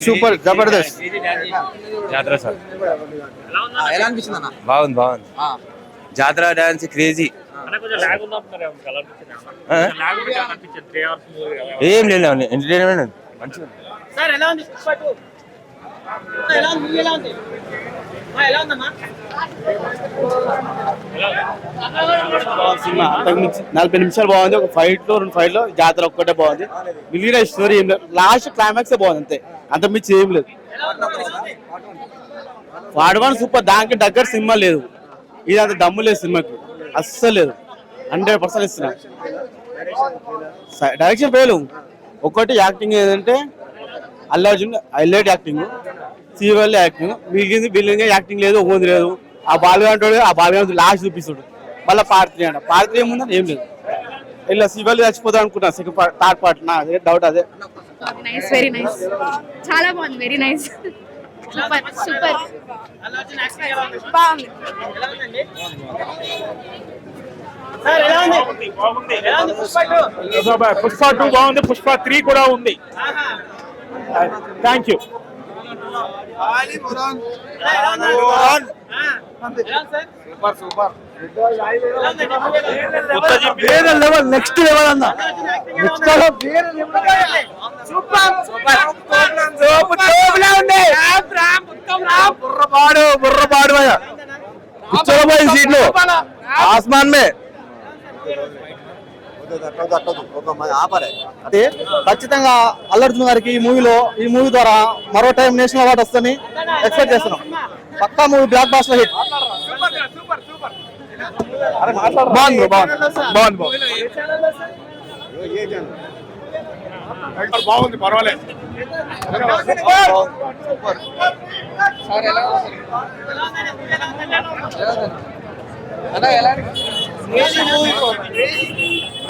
Super Jabardasth. జాతర sir. ఎలా అనిపించింది అన్న? బాగుంది బాగుంది. జాతర డాన్స్ క్రేజీ. ఏం లేదు ఎంటర్టైన్మెంట్ మంచిగా సినిమా అంతకు మించి నలభై నిమిషాలు బాగుంది. ఒక ఫైట్లో రెండు ఫైట్లో జాతర ఒక్కటే బాగుంది. మిగిలిన స్టోరీ ఏం లేదు. లాస్ట్ క్లైమాక్స్ బాగుంది అంతే. అంత మించి ఏం లేదు. వాడవాన్ సూపర్ దానికి దగ్గర సినిమా లేదు. ఇది అంత దమ్ము లేదు సినిమాకి. అస్సలు లేదు. హండ్రెడ్ పర్సెంట్ ఇస్తున్నా. డైరెక్షన్ ఫెయిల్ ఒకటి యాక్టింగ్ ఏంటంటే అల్లు అర్జున్ హైలైట్ యాక్టింగ్ సీవల్ యాక్టింగ్ మిగిలింది బిల్లింగ్ యాక్టింగ్ లేదు ఓది లేదు. ఆ బాలుగా అంటాడు ఆ బాలుగా లాస్ట్ చూపిస్తాడు. మళ్ళీ పార్ట్ త్రీ అంట. పార్ట్ త్రీ ఏముందని ఏం లేదు. ఇలా సివల్ చచ్చిపోతాం అనుకున్నా సెకండ్ పార్ట్ థర్డ్ పార్ట్ నా అదే డౌట్ అదే. నైస్ వెరీ నైస్ చాలా బాగుంది very nice super super Allu Arjun acting ఎలా ఉంది బాగుంది. ఎలా ఉందండి సార్ ఎలా ఉంది? ఎలా ఉంది పుష్ప టూ? బాగుంది పుష్ప త్రీ కూడా ఉంది. ఆహా. థ్యాంక్ యూ ఎలా ఉంది? వేరే లెవెల్ నెక్స్ట్ లెవెల్ అన్న నెక్స్ట్ లెవెల్ సూపర్ సూపర్ బుర్రపాడు బుర్రపాడు కూర్చోబోయే సీట్లు ఆస్మాన్ మే అంటే ఖచ్చితంగా అల్లర్జున్ గారికి ఈ మూవీలో ఈ మూవీ ద్వారా మరో టైం నేషనల్ అవార్డు వస్తుందని ఎక్స్పెక్ట్ చేస్తున్నాం పక్కా మూవీ బ్లాక్ బాస్టర్ హిట్ బాగుంది bro, బాగుంది బాగుంది బాగుంది బాగుంది పర్వాలేదు అన్న ఎలా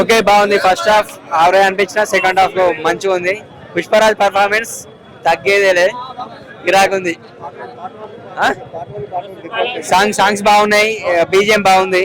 ఓకే బాగుంది. ఫస్ట్ హాఫ్ ఆవరేజ్ అనిపించిన సెకండ్ హాఫ్లో మంచిగా ఉంది. పుష్పరాజ్ పర్ఫార్మెన్స్ తగ్గేదేలే గిరాకుంది సాంగ్ సాంగ్స్ బాగున్నాయి. బీజిఎం బాగుంది.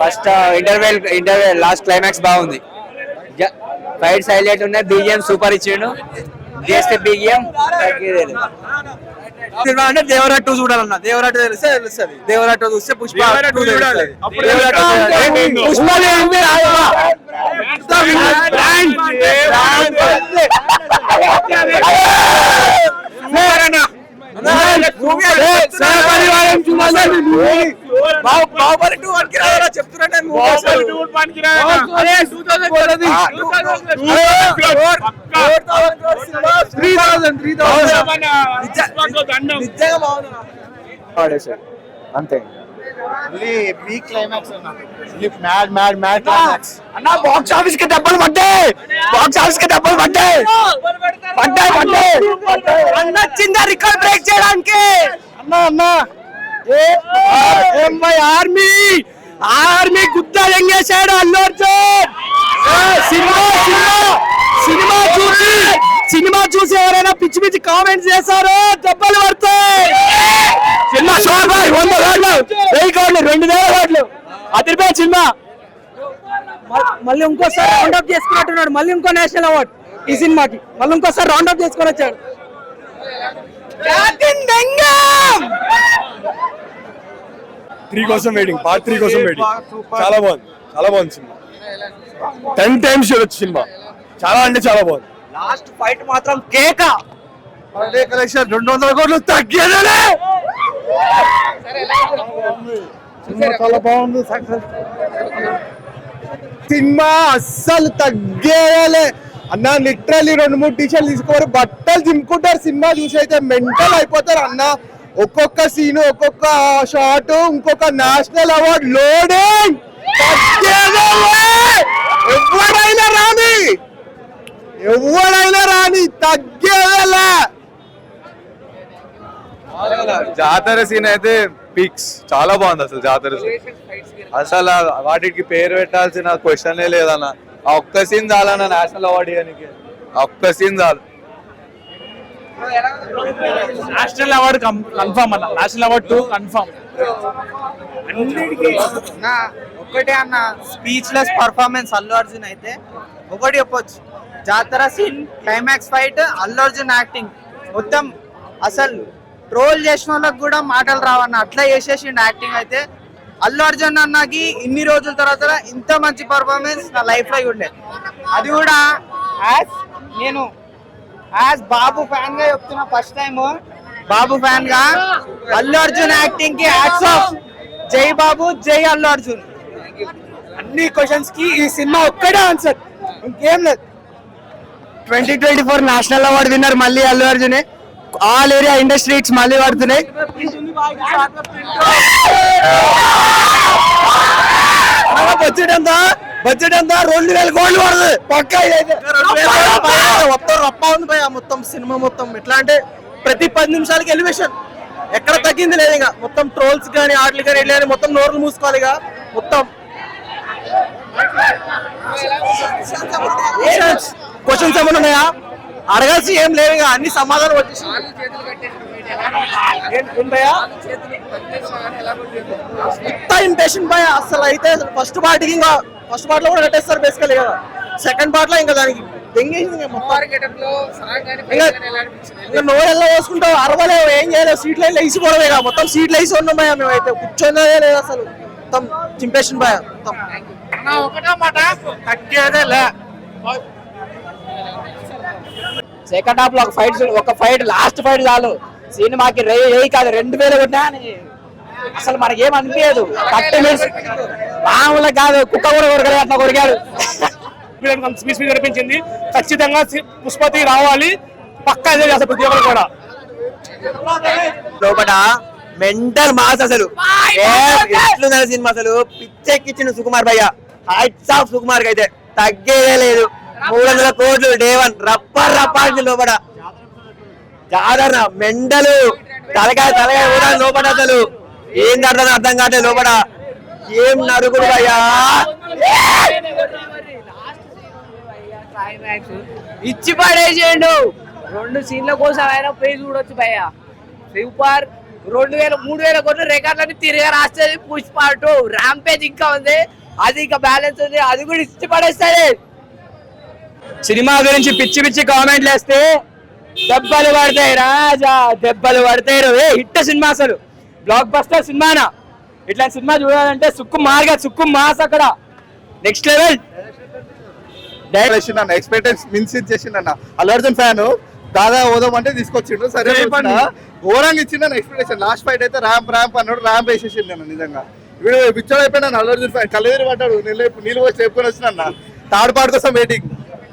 First interval interval last climax బాగుంది. ఫైట్స్ హైలైట్ ఉన్నాయి. బీజిఎం సూపర్ ఇచ్చిండు. చేస్తే బీజిఎం తగ్గేదేలే అంటే దేవరా టూ చూడాలన్న దేవరా టూ తెలిస్తే తెలుస్తుంది దేవరా టూ చూస్తే పుష్ప. పుష్ప బాహుబలి టూ వన్కి రావాలా చెప్తున్నా నేను మూవీ అసలు. అదే 2000 కొలది. ఆ, 3000 3000 నిజంగా బాగుంది అంతే మ్యాడ్ మ్యాడ్ మ్యాడ్ క్లైమాక్స్ అన్న బాక్స్ ఆఫీస్కి దెబ్బలు పడ్డాయి. బాక్స్ ఆఫీస్కి దెబ్బలు పడ్డాయి. పడ్డాయి పడ్డాయి. అన్న రికార్డ్ బ్రేక్ చేయడానికి? అన్న అన్న. ఆర్మీ. ఆర్మీ గుద్ద ఎంగేశాడు Allu Arjun. Cinema cinema. Cinema చూసి. సినిమా చూసి ఎవరైనా పిచ్చి పిచ్చి కామెంట్స్ చేశారు దెబ్బలు పడతాయి. సినిమా షోర్ బాయ్ వంద కోట్లు వెయ్యి కోట్లు రెండు వేల కోట్లు. అదిరిపోయే సినిమా. మళ్ళీ ఇంకోసారి రౌండ్ అప్ చేసుకున్నట్టున్నాడు. మళ్ళీ ఇంకో నేషనల్ అవార్డ్ ఈ సినిమాకి. మళ్ళీ ఇంకోసారి రౌండ్ అప్ చేసుకొని వచ్చాడు. త్రీ కోసం వెయిటింగ్ పార్ట్ త్రీ కోసం వెయిటింగ్ చాలా బాగుంది. చాలా బాగుంది సినిమా. టెన్ టైమ్స్ చూడొచ్చు సినిమా. చాలా అంటే చాలా బాగుంది. లాస్ట్ ఫైట్ మాత్రం కేక. కలెక్షన్ రెండు వందల కోట్లు తగ్గేదే సినిమా చాలా బాగుంది సక్సెస్. సినిమా అస్సలు తగ్గేయాలే. అన్న లిటరల్లీ రెండు మూడు టీషర్ట్లు తీసుకోరు బట్టలు చింపుకుంటారు సినిమా చూసి అయితే మెంటల్ అయిపోతారు అన్న. ఒక్కొక్క సీన్ ఒక్కొక్క షాట్ ఇంకొక నేషనల్ అవార్డ్. లోడింగ్ ఎవరైనా రాని! ఎవరైనా రాని తగ్గేదేలా జాతర సీన్ అయితే పిక్స్. చాలా బాగుంది అసలు జాతర. అసలు వాటికి పేరు పెట్టాల్సిన క్వశ్చనే లేదన్న. ఆ ఒక్క సీన్ చాలన్న నేషనల్ అవార్డు ఇవ్వడానికి ఒక్క సీన్ చాలు. నేషనల్ అవార్డు కన్ఫర్మ్ అన్న. నేషనల్ అవార్డు టూ కన్ఫర్మ్ ఒకటే అన్న. స్పీచ్లెస్ పర్ఫార్మెన్స్ అల్లు అర్జున్ అయితే. ఒకటి చెప్పొచ్చు. జాతర scene climax fight Allu Arjun acting మొత్తం అసలు ట్రోల్ చేసిన వాళ్ళకి కూడా మాటలు రావన్న అట్లా చేసేసిండు యాక్టింగ్ అయితే. అల్లు అర్జున్ అన్నకి ఇన్ని రోజుల తర్వాత ఇంత మంచి పర్ఫార్మెన్స్ నా లైఫ్లో ఉండే అది కూడా యాజ్ నేను యాజ్ బాబు ఫ్యాన్గా చెప్తున్నా ఫస్ట్ టైం బాబు ఫ్యాన్గా అల్లు అర్జున్ యాక్టింగ్కి యాక్స్ ఆఫ్ జై బాబు జై అల్లు అర్జున్. అన్ని క్వశ్చన్స్కి ఈ సినిమా ఒక్కడే ఆన్సర్ ఇంకేం లేదు. Twenty twenty four national award winner మళ్ళీ అల్లు అర్జునే. ఆల్ ఏరియా ఇండస్ట్రీస్ మళ్ళీ పడుతున్నాయి బడ్జెట్ ఎంత? బడ్జెట్ ఎంత? రెండు వేల కోట్లు పడుతుంది. పక్కా మొత్తం రప్ప ఉంది భయ మొత్తం సినిమా మొత్తం. ఎట్లా అంటే ప్రతి పది నిమిషాలకి ఎలివేషన్. ఎక్కడ తగ్గింది లేదు ఇంకా. మొత్తం ట్రోల్స్ కానీ ఆటలు కానీ ఎట్లా కానీ మొత్తం నోర్లు మూసుకోవాలి ఇక. మొత్తం. క్వశ్చన్స్ ఏమైనా ఉన్నాయా? అడగాల్సి ఏం లేవు ఇక అన్ని సమాధానం వచ్చేసి ఇంపేషన్ భయ అసలు అయితే అసలు ఫస్ట్ పార్టీకి ఇంకా ఫస్ట్ పార్ట్లో కూడా కట్టేస్తారు బేసికల్ కదా. సెకండ్ పార్ట్లో ఇంకా దానికి తెంగేసింది ఇంకా వేసుకుంటావు అరవలేవు ఏం చేయలేవు. సీట్లు అయితే వేసిపోవడమే కదా మొత్తం సీట్లు వేసి ఉన్నాం భయ మేమైతే. కూర్చొనే లేదు అసలు. మొత్తం చింపేషన్ భయ మొత్తం. సెకండ్ హాఫ్లో ఒక ఫైట్ ఒక ఫైట్ లాస్ట్ ఫైట్ చాలు. సినిమాకి రే రే కాదు రెండు వేలు కొట్టినా అని. అసలు మనకి ఏం అనిపించదు. Thirty minutes. మామూలుగా కాదు కుక్క కూడా కొరకలే అట్లా కొరికాడు. కనిపించింది ఖచ్చితంగా పుష్పతి రావాలి. పక్కా ఇదే చేస్తారు ప్రతి ఒక్కరు కూడా. లోపల మెంటల్ మాస్ అసలు. ఎట్లుందని సినిమా అసలు? పిచ్చెక్కిచ్చిన సుకుమార్ భయ్య. హైట్స్ ఆఫ్ సుకుమార్ అయితే తగ్గేదే లేదు. మూడు వందల కోట్లు డే వన్. రప్ప రప్పాడింది లోపల జాదరణ మెండలు. తలకాయ తలకాయ కూడా లోపల అసలు. ఏం అర్థం అర్థం కావట్లేదు లోపల ఏం నరుకుడు అయ్యా ఇచ్చి పడేసేయండు రెండు సీన్ల కోసం ఆయన పేజ్ చూడొచ్చు భయ్య. సూపర్. రెండు వేల మూడు వేల కోట్ల రికార్డులన్నీ తిరిగి రాస్తుంది పుష్పాటు ర్యాంపేజ్ ఇంకా ఉంది. అది ఇంకా బ్యాలెన్స్ ఉంది. అది కూడా ఇచ్చి పడేస్తాడు. సినిమా గురించి పిచ్చి పిచ్చి కామెంట్లు వేస్తే దెబ్బలు పడతాయి రాజా దెబ్బలు పడతాయి రో. ఏ హిట్ సినిమా అసలు. బ్లాక్ బస్టర్ సినిమానా? ఇట్లాంటి సినిమా చూడాలంటే సుక్కు మార్గా సుక్కు మాస్ అక్కడ. నెక్స్ట్ లెవెల్ ఎక్స్పెక్టేషన్ మిన్స్ ఇచ్చేసిండన్న అల్లు అర్జున్ ఫ్యాన్ దాదా ఓదాం అంటే తీసుకొచ్చిండు. సరే. ఘోరంగా ఇచ్చిండన్న ఎక్స్పెక్టేషన్ లాస్ట్ ఫైట్ అయితే ర్యాంప్ ర్యాంప్ అన్నాడు ర్యాంప్ వేసేసిండు అన్న నిజంగా. వీడు పిచ్చర్ అయిపోయినా అల్లు అర్జున్ ఫ్యాన్. కళ్ళు పడ్డాడు. నీళ్ళు నీళ్ళు పోసి చెప్పుకొని వచ్చిన థర్డ్ పార్ట్ కోసం వెయిటింగ్